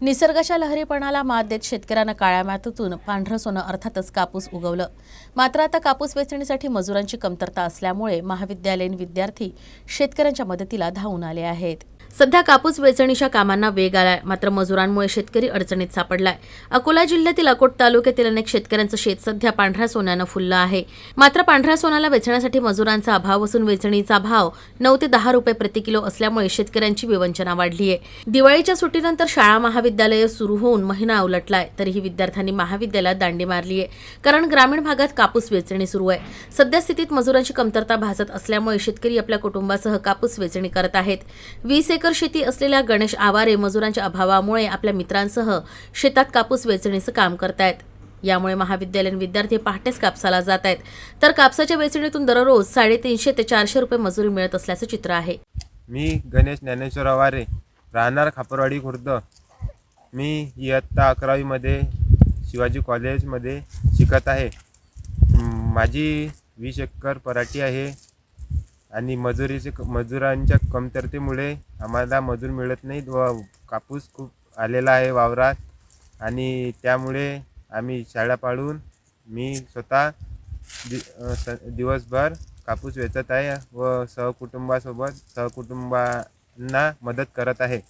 निसर्गाच्या लहरीपणाला मात देत शेतकऱ्यानं काळ्या मातीतून पांढरं सोनं अर्थातच कापूस उगवलं. मात्र आता कापूस वेचणीसाठी मजुरांची कमतरता असल्यामुळे महाविद्यालयीन विद्यार्थी शेतकऱ्यांच्या मदतीला धावून आले आहेत. सध्या कापूस वेचणीच्या कामांना वेग आलाय. मात्र मजुरांमुळे शेतकरी अडचणीत सापडलाय. अकोला जिल्ह्यातील अकोट तालुक्यातील अनेक शेतकऱ्यांचं शेत सध्या पांढऱ्या सोन्यानं फुललं आहे. मात्र पांढऱ्या सोन्याला वेचण्यासाठी मजुरांचा अभाव असून वेचणीचा भाव नऊ ते दहा रुपये प्रति किलो असल्यामुळे शेतकऱ्यांची विवंचना वाढली आहे दिवाळीच्या सुट्टीनंतर शाळा महाविद्यालय सुरू होऊन महिना उलटलाय. तरीही विद्यार्थ्यांनी महाविद्यालयात दांडी मारली आहे कारण ग्रामीण भागात कापूस वेचणी सुरू आहे. सध्या स्थितीत मजुरांची कमतरता भासत असल्यामुळे शेतकरी आपल्या कुटुंबासह कापूस वेचणी करत आहेत. वीस एकर शेती असलेल्या गणेश आवारे मजुरांच्या अभावामुळे आपल्या मित्रांसह शेतात कापूस वेचणीचं काम करतायत. यामुळे महाविद्यालयीन विद्यार्थी पहाटेच कापसाला जात आहेत. तर कापसाच्या वेचणीतून दररोज साडेतीनशे ते चारशे रुपये मजुरी मिळत असल्याचं चित्र आहे. मी गणेश ज्ञानेश्वर आवारे राहणार खापरवाडी खुर्द. मी इयत्ता अकरावीमध्ये शिवाजी कॉलेजमध्ये शिकत आहे. माझी वीस एकर पराठी आहे. आणि मजुरीचे मजुरांच्या कमतरतेमुळे आम्हाला मजूर मिळत नाहीत व कापूस खूप आलेला आहे वावरात. आणि त्यामुळे आम्ही शाळा पाडून मी स्वतः दि स दिवसभर कापूस वेचत आहे व सहकुटुंबासोबत सहकुटुंबांना मदत करत आहे.